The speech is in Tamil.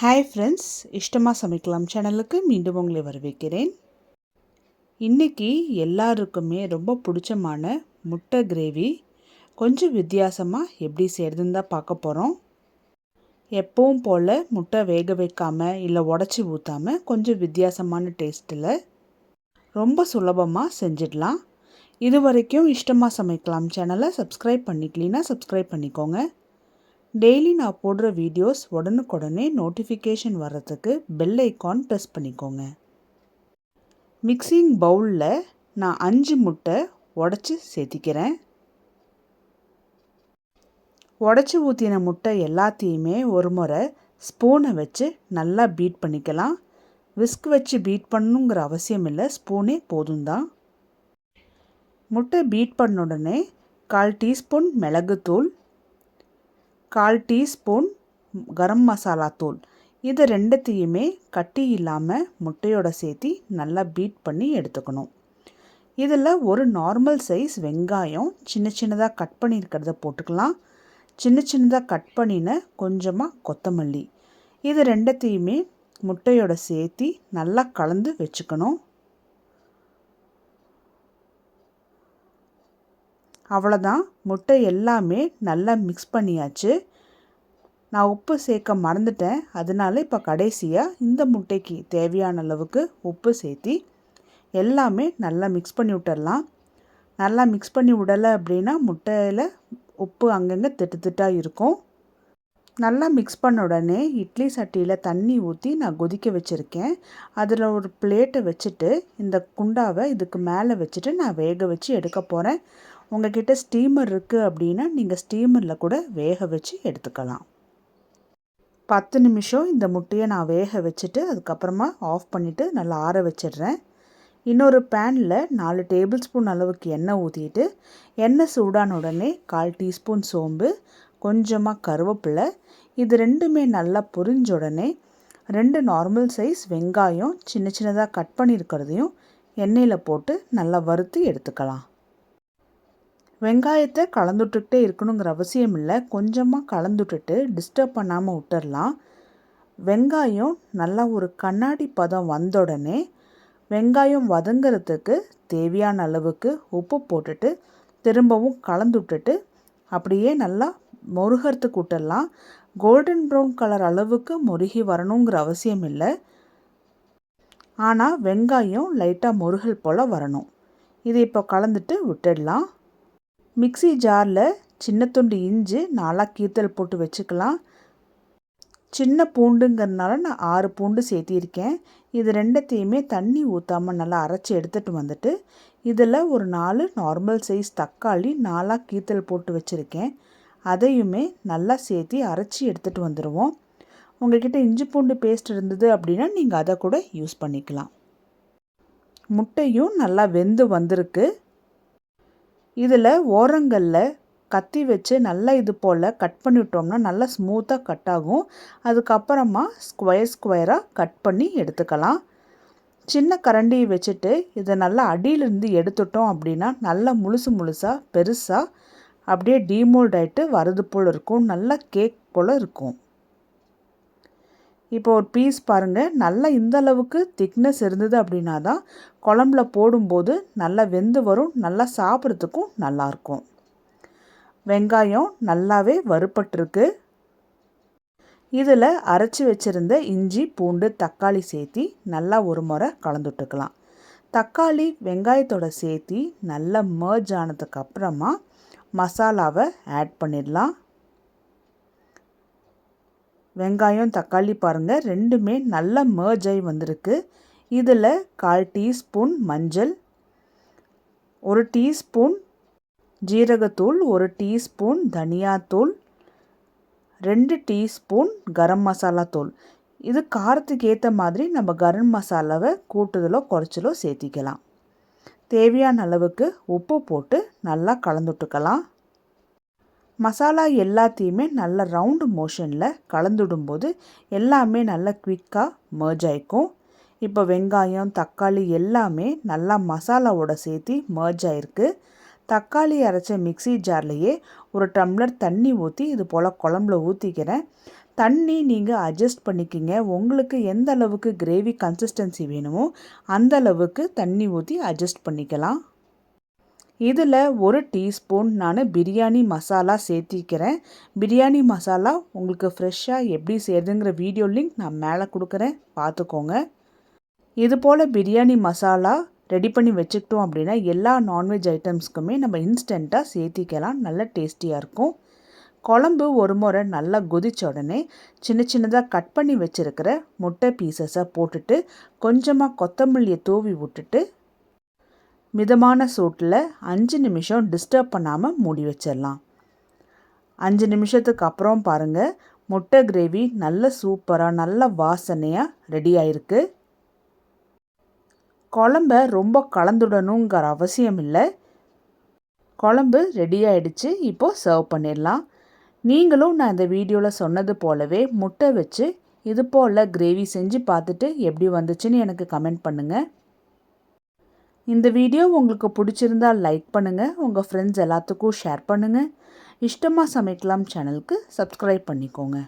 ஹாய் ஃப்ரெண்ட்ஸ் இஷ்டமாக சமைக்கலாம் சேனலுக்கு மீண்டும் உங்களை வரவேற்கிறேன். இன்றைக்கி எல்லாருக்குமே ரொம்ப பிடிச்சமான முட்டை கிரேவி. கொஞ்சம் வித்தியாசமாக எப்படி செய்கிறதுன்னு தான் பார்க்க போகிறோம் எப்பவும் போல் முட்டை வேக வைக்காமல் இல்லை உடச்சி ஊற்றாமல் கொஞ்சம் வித்தியாசமான டேஸ்ட்டில் ரொம்ப சுலபமாக செஞ்சிடலாம். இது வரைக்கும் இஷ்டமாக சமைக்கலாம் சேனலை சப்ஸ்கிரைப் பண்ணிக்கலினா சப்ஸ்கிரைப் பண்ணிக்கோங்க. டெய்லி நான் போடுற வீடியோஸ் உடனுக்குடனே நோட்டிஃபிகேஷன் வர்றதுக்கு பெல் ஐக்கான் ப்ரெஸ் பண்ணிக்கோங்க. மிக்சிங் பவுலில் நான் அஞ்சு முட்டை உடச்சி சேர்த்திக்கிறேன். உடச்சி ஊற்றின முட்டை எல்லாத்தையுமே ஒரு முறை ஸ்பூனை வச்சு நல்லா பீட் பண்ணிக்கலாம். விஸ்க் வச்சு பீட் பண்ணுங்கிற அவசியம் இல்லை ஸ்பூனே போதும் தான் முட்டை பீட் பண்ண உடனே கால் டீஸ்பூன் மிளகுத்தூள் கால் டீஸ்பூன் கரம் மசாலா தூள். இது ரெண்டுத்தையுமே கட்டி இல்லாமல் முட்டையோட சேர்த்தி நல்லா பீட் பண்ணி எடுத்துக்கணும். இதில் ஒரு நார்மல் சைஸ் வெங்காயம் சின்ன சின்னதாக கட் பண்ணியிருக்கிறத போட்டுக்கலாம். சின்ன சின்னதாக கட் பண்ணின கொஞ்சமாக கொத்தமல்லி. இது ரெண்டத்தையுமே முட்டையோட சேர்த்தி நல்லா கலந்து வச்சுக்கணும். அவ்வளோதான் முட்டை எல்லாமே நல்லா மிக்ஸ் பண்ணியாச்சு. நான் உப்பு சேர்க்க மறந்துட்டேன். அதனால இப்போ கடைசியாக இந்த முட்டைக்கு தேவையான அளவுக்கு உப்பு சேர்த்தி எல்லாமே நல்லா மிக்ஸ் பண்ணி விட்டுடலாம் நல்லா மிக்ஸ் பண்ணி விடலை அப்படின்னா முட்டையில் உப்பு அங்கங்கே திட்டு திட்டாக இருக்கும். நல்லா மிக்ஸ் பண்ண உடனே இட்லி சட்டியில் தண்ணி ஊற்றி நான் கொதிக்க வச்சுருக்கேன். அதில் ஒரு பிளேட்டை வச்சுட்டு இந்த குண்டாவை இதுக்கு மேலே வச்சுட்டு நான் வேக வச்சு எடுக்க போகிறேன் உங்ககிட்ட ஸ்டீமர் இருக்குது அப்படின்னா நீங்கள் ஸ்டீமரில் கூட வேக வச்சு எடுத்துக்கலாம். பத்து நிமிஷம் இந்த முட்டையை நான் வேக வச்சுட்டு அதுக்கப்புறமா ஆஃப் பண்ணிவிட்டு நல்லா ஆற வச்சிடுறேன். இன்னொரு பேனில் நாலு டேபிள் ஸ்பூன் அளவுக்கு எண்ணெய் ஊற்றிட்டு எண்ணெய் சூடான உடனே கால் டீஸ்பூன் சோம்பு கொஞ்சமாக கருவேப்பிலை இது ரெண்டுமே நல்லா பொரிஞ்ச உடனே ரெண்டு நார்மல் சைஸ் வெங்காயம் சின்ன சின்னதாக கட் பண்ணியிருக்கிறதையும் எண்ணெயில் போட்டு நல்லா வறுத்து எடுத்துக்கலாம். வெங்காயத்தை கலந்துட்டுக்கிட்டே இருக்கணுங்கிற அவசியம் இல்லை. கொஞ்சமாக கலந்துட்டுட்டு டிஸ்டர்ப் பண்ணாமல் விட்டுடலாம் வெங்காயம் நல்லா ஒரு கண்ணாடி பதம் வந்த உடனே வெங்காயம் வதங்கிறதுக்கு தேவையான அளவுக்கு உப்பு போட்டுட்டு திரும்பவும் கலந்து விட்டுட்டு அப்படியே நல்லா மொறுகிறதுக்கு விட்டுடலாம் கோல்டன் ப்ரௌன் கலர் அளவுக்கு முருகி வரணுங்கிற அவசியம் இல்லை. ஆனால் வெங்காயம் லைட்டாக முருகல் போல் வரணும். இது இப்போ கலந்துட்டு விட்டுடலாம் மிக்சி ஜாரில் சின்ன துண்டு இஞ்சி நாலாக கீத்தல் போட்டு வச்சுக்கலாம். சின்ன பூண்டுங்கிறதுனால நான் ஆறு பூண்டு சேர்த்திருக்கேன். இது ரெண்டத்தையுமே தண்ணி ஊற்றாமல் நல்லா அரைச்சி எடுத்துகிட்டு வந்துட்டு இதில் ஒரு நாலு நார்மல் சைஸ் தக்காளி நாலாக கீத்தல் போட்டு வச்சுருக்கேன். அதையுமே நல்லா சேர்த்தி அரைச்சி எடுத்துகிட்டு வந்துடுவோம் உங்கள்கிட்ட இஞ்சி பூண்டு பேஸ்ட் இருந்தது அப்படின்னா நீங்கள் அதை கூட யூஸ் பண்ணிக்கலாம். முட்டையும் நல்லா வெந்து வந்திருக்கு. இதில் ஓரங்களில் கத்தி வச்சு நல்லா இது போல் கட் பண்ணிவிட்டோம்னா நல்லா ஸ்மூத்தாக கட் ஆகும். அதுக்கப்புறமா ஸ்கொயர் ஸ்கொயராக கட் பண்ணி எடுத்துக்கலாம். சின்ன கரண்டியை வச்சுட்டு இதை நல்லா அடியிலிருந்து எடுத்துட்டோம் அப்படின்னா நல்லா முழுசு முழுசாக பெருசாக அப்படியே டீமோல்ட் ஆகிட்டு வரது போல் இருக்கும். நல்லா கேக் போல் இருக்கும். இப்போ ஒரு பீஸ் பாருங்கள் நல்லா இந்த அளவுக்கு திக்னஸ் இருந்தது அப்படின்னா தான் குழம்புல போடும்போது நல்லா வெந்து வரும். நல்லா சாப்பிட்றதுக்கும் நல்லாயிருக்கும் வெங்காயம் நல்லாவே வறுப்பட்டிருக்கு இதில் அரைச்சி வச்சுருந்த இஞ்சி பூண்டு தக்காளி சேர்த்தி நல்லா ஒரு முறை கலந்துட்டுக்கலாம். தக்காளி வெங்காயத்தோட சேர்த்தி நல்லா மர்ஜ் ஆனதுக்கப்புறமா மசாலாவை ஆட் பண்ணிடலாம். வெங்காயம் தக்காளி பாருங்கள் ரெண்டுமே நல்ல மேர்ஜ் வந்திருக்கு. இதில் கால் டீஸ்பூன் மஞ்சள் ஒரு டீஸ்பூன் ஜீரகத்தூள் ஒரு டீஸ்பூன் தனியாத்தூள் ரெண்டு டீஸ்பூன் கரம் மசாலா தூள். இது காரத்துக்கு ஏற்ற மாதிரி நம்ம கரம் மசாலாவை கூட்டுதலோ குறைச்சலோ சேர்த்திக்கலாம். தேவையான அளவுக்கு உப்பு போட்டு நல்லா கலந்துட்டுக்கலாம். மசாலா எல்லாத்தையுமே நல்ல ரவுண்டு மோஷனில் கலந்துடும்போது எல்லாமே நல்லா குவிக்காக மர்ஜ் ஆகிக்கும் இப்போ வெங்காயம் தக்காளி எல்லாமே நல்லா மசாலாவோட சேர்த்து மர்ஜ் ஆகிருக்கு தக்காளி அரைச்ச மிக்சி ஜார்லேயே ஒரு டம்ளர் தண்ணி ஊற்றி இது போல் குழம்புல ஊற்றிக்கிறேன் தண்ணி நீங்கள் அட்ஜஸ்ட் பண்ணிக்கிங்க. உங்களுக்கு எந்த அளவுக்கு கிரேவி கன்சிஸ்டன்சி வேணுமோ அந்த அளவுக்கு தண்ணி ஊற்றி அட்ஜஸ்ட் பண்ணிக்கலாம். இதில் ஒரு டீஸ்பூன் நான் பிரியாணி மசாலா சேர்த்திக்கிறேன் பிரியாணி மசாலா உங்களுக்கு ஃப்ரெஷ்ஷாக எப்படி செய்யுதுங்கிற வீடியோ லிங்க் நான் மேலே கொடுக்குறேன். பார்த்துக்கோங்க. இது போல் பிரியாணி மசாலா ரெடி பண்ணி வச்சுக்கிட்டோம் அப்படின்னா எல்லா நான்வெஜ் ஐட்டம்ஸ்க்குமே நம்ம இன்ஸ்டண்ட்டாக சேர்த்திக்கலாம். நல்ல டேஸ்டியாக இருக்கும். குழம்பு ஒரு முறை நல்லா கொதிச்ச உடனே சின்ன சின்னதாக கட் பண்ணி வச்சுருக்கிற முட்டை பீசஸை போட்டுட்டு கொஞ்சமாக கொத்தமல்லியை தூவி விட்டுட்டு மிதமான சூட்டில் அஞ்சு நிமிஷம் டிஸ்டர்ப் பண்ணாமல் மூடி வச்சிடலாம். அஞ்சு நிமிஷத்துக்கு அப்புறம் பாருங்கள் முட்டை கிரேவி நல்ல சூப்பராக நல்ல வாசனையாக ரெடி ஆயிருக்கு. குழம்ப ரொம்ப கலந்துடணுங்கிற அவசியம் இல்லை. குழம்பு ரெடி ஆயிடுச்சு இப்போது சர்வ் பண்ணிடலாம். நீங்களும் நான் இந்த வீடியோவில் சொன்னது போலவே முட்டை வச்சு இது போல் கிரேவி செஞ்சு பார்த்துட்டு எப்படி வந்துச்சுன்னு எனக்கு கமெண்ட் பண்ணுங்கள் இந்த வீடியோ உங்களுக்கு பிடிச்சிருந்தால் லைக் பண்ணுங்கள் உங்கள் ஃப்ரெண்ட்ஸ் எல்லாத்துக்கும் ஷேர் பண்ணுங்கள் இஷ்டமாக சமைக்கலாம் சேனலுக்கு சப்ஸ்கிரைப் பண்ணிக்கோங்க.